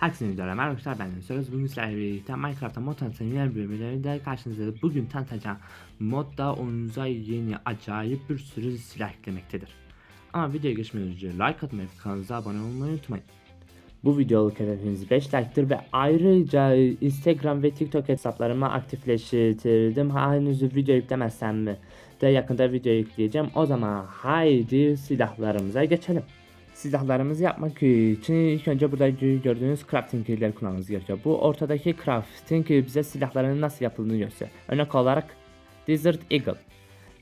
Herkese merhaba arkadaşlar ben Söz bugün sizlerle birlikte Minecraft'ta mod tanıtım yer bölümlerinde karşınızda bugün tanıtacağım modda oyunuza yeni acayip bir sürü silah eklemektedir. Ama videoya geçmeden önce like atmayı ve kanalımıza abone olmayı unutmayın. Bu videoluk hedefimiz 5 like'tır ve ayrıca Instagram ve TikTok hesaplarımı aktifleştirdim. Henüz video yüklemezsem de yakında video yükleyeceğim. O zaman haydi silahlarımıza geçelim. Silahlarımızı yapmak için ilk önce burada gördüğünüz crafting keyleri kullanmamız gerekiyor. Bu ortadaki crafting bize silahların nasıl yapıldığını gösteriyor. Örnek olarak Desert Eagle.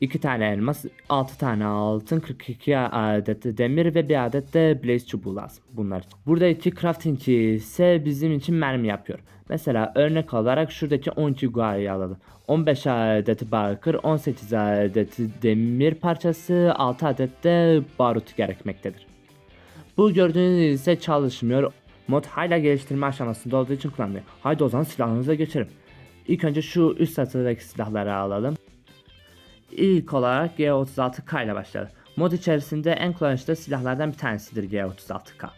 2 tane elmas, 6 tane altın, 42 adet demir ve bir adet de blaze çubuğu lazım bunlar. Buradaki crafting ise bizim için mermi yapıyor. Mesela örnek olarak şuradaki 12 guayı alalım. 15 adet bakır, 18 adet demir parçası, 6 adet de barut gerekmektedir. Bu gördüğünüz ise çalışmıyor. Mod hala geliştirme aşamasında olduğu için kullanılıyor. Haydi o zaman silahlarımıza geçelim. İlk önce şu üst satırdaki silahları alalım. İlk olarak G36K ile başlayalım. Mod içerisinde en kullanışlı silahlardan bir tanesidir G36K.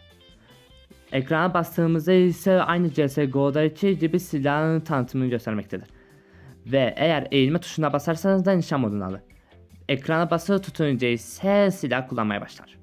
Ekrana bastığımızda ise aynı CSGO'daki gibi silahın tanıtımını göstermektedir. Ve eğer eğilme tuşuna basarsanız da nişan modunu alır. Ekrana basılı tutunca ise silah kullanmaya başlar.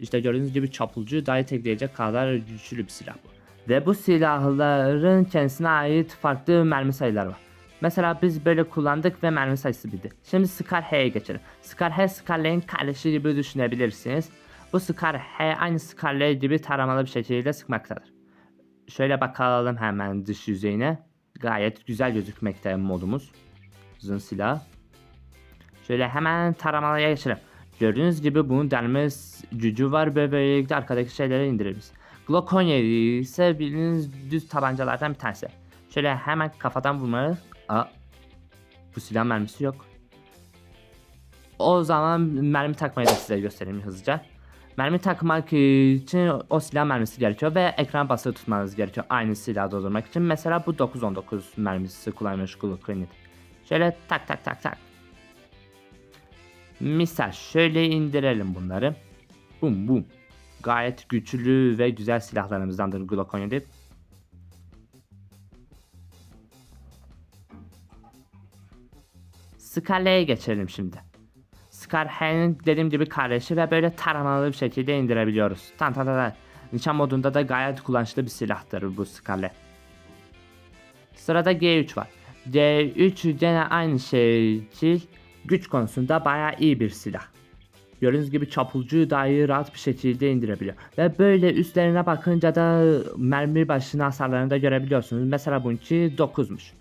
İşte gördüğünüz gibi çapulcu dahi tekleyecek kadar güçlü bir silah bu. Ve bu silahların kendisine ait farklı mermi sayıları var. Mesela biz böyle kullandık ve mermi sayısı bildi. Şimdi Scar H'ye geçelim. Scar H, Scar L'nin kardeşi gibi düşünebilirsiniz. Bu Scar H aynı Scar L gibi taramalı bir şekilde sıkmaktadır. Şöyle bakalım hemen dış yüzeyine. Gayet güzel gözükmekte modumuz. Zın silahı. Şöyle hemen taramalıya geçelim. Gördüğünüz gibi bunun delme gücü var ve böylelikle arkadaki şeyleri indiririz. Glock 17 ise bildiğiniz düz tabancalardan bir tanesi. Şöyle hemen kafadan vurmalı. Bu silah mermisi yok. O zaman mermi takmayı da size göstereyim hızlıca. Mermi takmak için o silah mermisi gerekiyor ve ekran basılı tutmanız gerekiyor aynı silahı doldurmak için. Mesela bu 919 mermisi kullanmış Glock 17. Şöyle tak tak tak tak. Misal şöyle indirelim bunları. Bum bum. Gayet güçlü ve güzel silahlarımızdandır Glock 17. Scarlet'e geçelim şimdi. Scar H'nin dediğim gibi kardeşi ve böyle taramalı bir şekilde indirebiliyoruz. Tan tan tan. Nişan modunda da gayet kullanışlı bir silahtır bu Scarlet. Sırada G3 var. G3 gene aynı şekil güç konusunda bayağı iyi bir silah. Gördüğünüz gibi çapulcuyu dahi rahat bir şekilde indirebiliyor. Ve böyle üstlerine bakınca da mermi başına hasarlarını da görebiliyorsunuz. Mesela bununki 9'muş.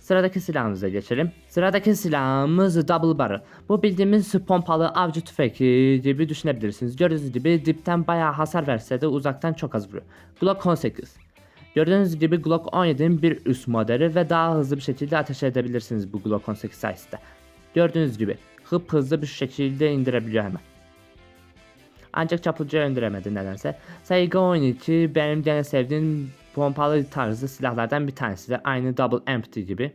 Sıradaki silahımıza geçelim. Sıradaki silahımız Double Barrel. Bu bildiğimiz pompalı avcı tüfek gibi düşünebilirsiniz. Gördüğünüz gibi dipten bayağı hasar verse de uzaktan çok az vuruyor. Glock 18. Gördüğünüz gibi Glock 17'nin bir üst modeli ve daha hızlı bir şekilde ateş edebilirsiniz bu Glock 18 sayesinde. Gördüğünüz gibi hıp hızlı bir şekilde indirebiliyor hemen. Ancak çapulcuya indiremedi nedense. Saiga 12 benim gene sevdiğim pompalı tarzı silahlardan bir tanesi de aynı Double Empty gibi.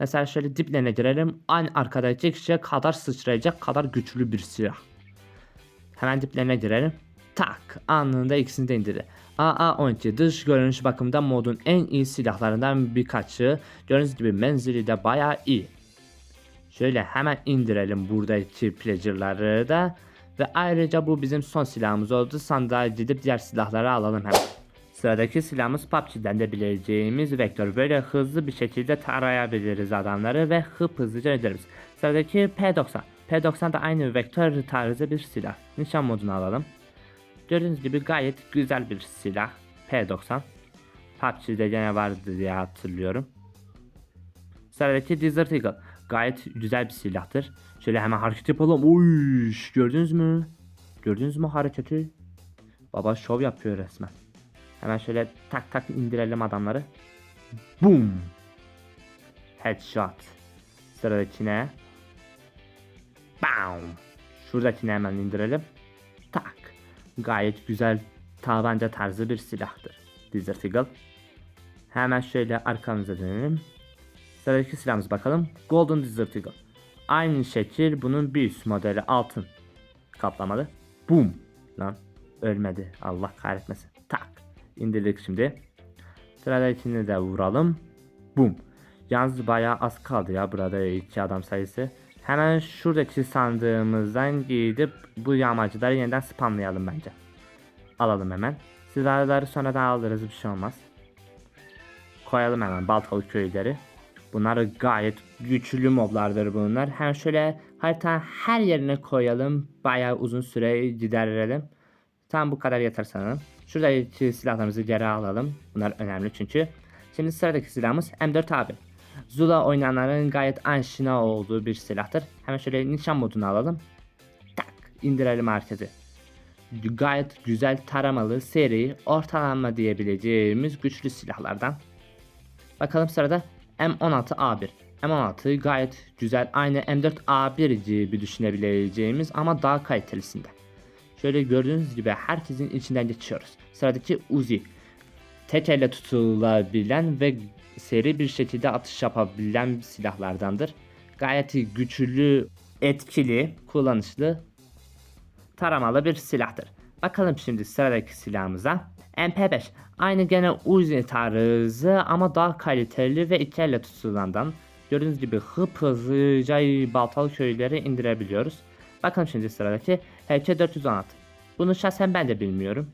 Mesela şöyle diplerine girelim. Aynı arkadaki kişiye kadar sıçrayacak kadar güçlü bir silah. Hemen diplerine girelim. Tak anında ikisini de indirdi. AA-12 dış görünüş bakımından modun en iyi silahlarından birkaçı. Gördüğünüz gibi menzili de baya iyi. Şöyle hemen indirelim buradaki pleasure'ları da. Ve ayrıca bu bizim son silahımız oldu. Sandığa gidip diğer silahları alalım hemen. Sıradaki silahımız PUBG'den de bileceğimiz vektör. Böyle hızlı bir şekilde tarayabiliriz adamları ve hıp hızlıca öldürürüz. Sıradaki P90. P90 da aynı vektör tarzı bir silah. Nişan modunu alalım. Gördüğünüz gibi gayet güzel bir silah. P90. PUBG'de gene vardı diye hatırlıyorum. Sıradaki Desert Eagle. Gayet güzel bir silahtır. Şöyle hemen hareket yapalım. Uy, gördünüz mü? Gördünüz mü hareketi? Baba şov yapıyor resmen. Hemen şöyle tak tak indirelim adamları. Boom. Headshot. Sıradakine. Bam. Şuradakini hemen indirelim. Tak. Gayet güzel tabanca tarzı bir silahtır. Desert Eagle. Hemen şöyle arkamıza dönelim. Sıradaki silahımız bakalım. Golden Desert Eagle. Aynı şekil bunun bir üst modeli altın kaplamalı. Boom. Lan. ölmedi. Allah kahretmesin. Tak. İndirdik şimdi. Sıradakini de vuralım. Bum. Yalnız bayağı az kaldı ya burada iki adam sayısı. Hemen şuradaki sandığımızdan gidip bu yağmacıları yeniden spamlayalım bence. Alalım hemen. Silahları sonradan alırız bir şey olmaz. Koyalım hemen baltalı köyleri. Bunlar gayet güçlü moblardır bunlar. Hem şöyle harita her yerine koyalım. Bayağı uzun süre giderelim. Tam bu kadar yeter sanırım. Şuradaki silahlarımızı geri alalım. Bunlar önemli çünkü. Şimdi sıradaki silahımız M4 abi. Zula oynayanların gayet aşina olduğu bir silahtır. Hemen şöyle nişan modunu alalım. Tak indirelim herkesi. Gayet güzel taramalı, seri, ortalama diyebileceğimiz güçlü silahlardan. Bakalım sırada M16A1. M16 gayet güzel aynı M4A1 gibi düşünebileceğimiz ama daha kalitelisinde. Şöyle gördüğünüz gibi herkesin içinden geçiyoruz. Sıradaki Uzi. Tek elle tutulabilen ve seri bir şekilde atış yapabilen silahlardandır. Gayet güçlü, etkili, kullanışlı, taramalı bir silahtır. Bakalım şimdi sıradaki silahımıza. MP5. Aynı gene Uzi tarzı ama daha kaliteli ve iki elle tutulandan. Gördüğünüz gibi hıp hızlıca baltalı köyleri indirebiliyoruz. Bakalım şimdi sıradaki HK416. Bunu şahsen ben de bilmiyorum.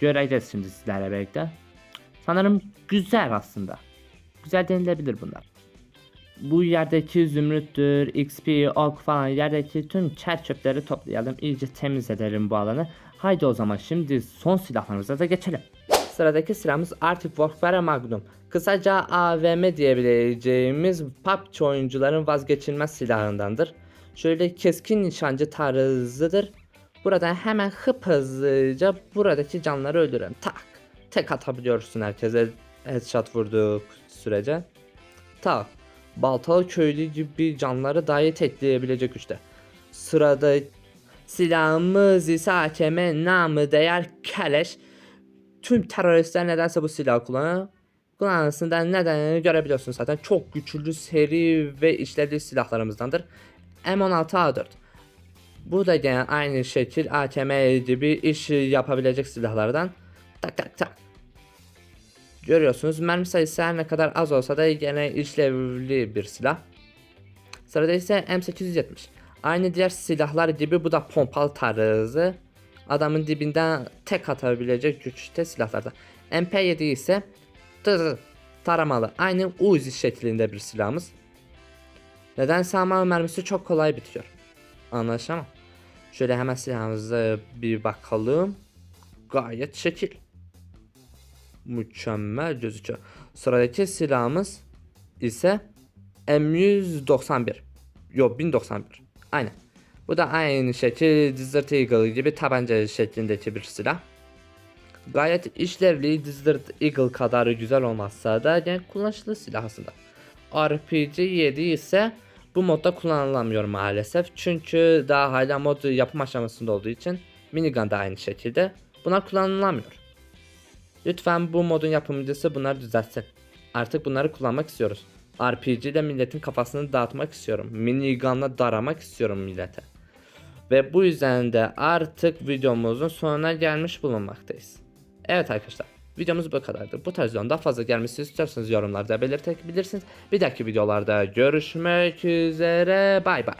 Göreceğiz şimdi sizlerle birlikte. Sanırım güzel aslında. Güzel denilebilir bunlar. Bu yerdeki zümrüttür, XP, ok falan yerdeki tüm çer çöpleri toplayalım. İyice temiz edelim bu alanı. Haydi o zaman şimdi son silahlarımıza da geçelim. Sıradaki silahımız Arctic Warfare Magnum. Kısaca AVM diyebileceğimiz PUBG oyuncuların vazgeçilmez silahındandır. Şöyle keskin nişancı tarzıdır. Buradan hemen hıp hızlıca buradaki canları öldürelim. Tak. Tek atabiliyorsun herkese headshot vurduğu sürece. Tak. Baltalı köylü gibi canları dahi tekleyebilecek güçte. Sırada silahımız ise AKM namı değer Keleş. Tüm teröristler nedense bu silahı kullanıyor. Kullanmasından nedenini görebiliyorsun zaten. Çok güçlü, seri ve işlevli silahlarımızdandır. M16A4. Bu da gene aynı şekil AKM gibi iş yapabilecek silahlardan. Tak tak tak. Görüyorsunuz mermi sayısı her ne kadar az olsa da gene işlevli bir silah. Sırada ise M870. Aynı diğer silahlar gibi bu da pompalı tarzı. Adamın dibinden tek atabilecek güçte silahlardan. MP7 ise tır taramalı. Aynı Uzi şeklinde bir silahımız. Nedense ama mermisi çok kolay bitiyor. Anlaşamam. Şöyle hemen silahımıza bir bakalım. Gayet şekil. Mükemmel gözüküyor. Sıradaki silahımız ise M191. Yok 1091. Aynen. Bu da aynı şekil Desert Eagle gibi tabanca şeklindeki bir silah. Gayet işlevli Desert Eagle kadar güzel olmazsa da yani kullanışlı silah aslında. RPG 7 ise bu modda kullanılamıyor maalesef. Çünkü daha hala mod yapım aşamasında olduğu için minigun da aynı şekilde. Bunlar kullanılamıyor. Lütfen bu modun yapımcısı bunları düzeltsin. Artık bunları kullanmak istiyoruz. RPG ile milletin kafasını dağıtmak istiyorum. Minigun'la daramak istiyorum millete. Ve bu yüzden de artık videomuzun sonuna gelmiş bulunmaktayız. Evet arkadaşlar videomuz bu kadardı. Bu tarz videonun daha fazla gelmesini istiyorsanız yorumlarda belirtebilirsiniz. Bir dahaki videolarda görüşmek üzere bay bay.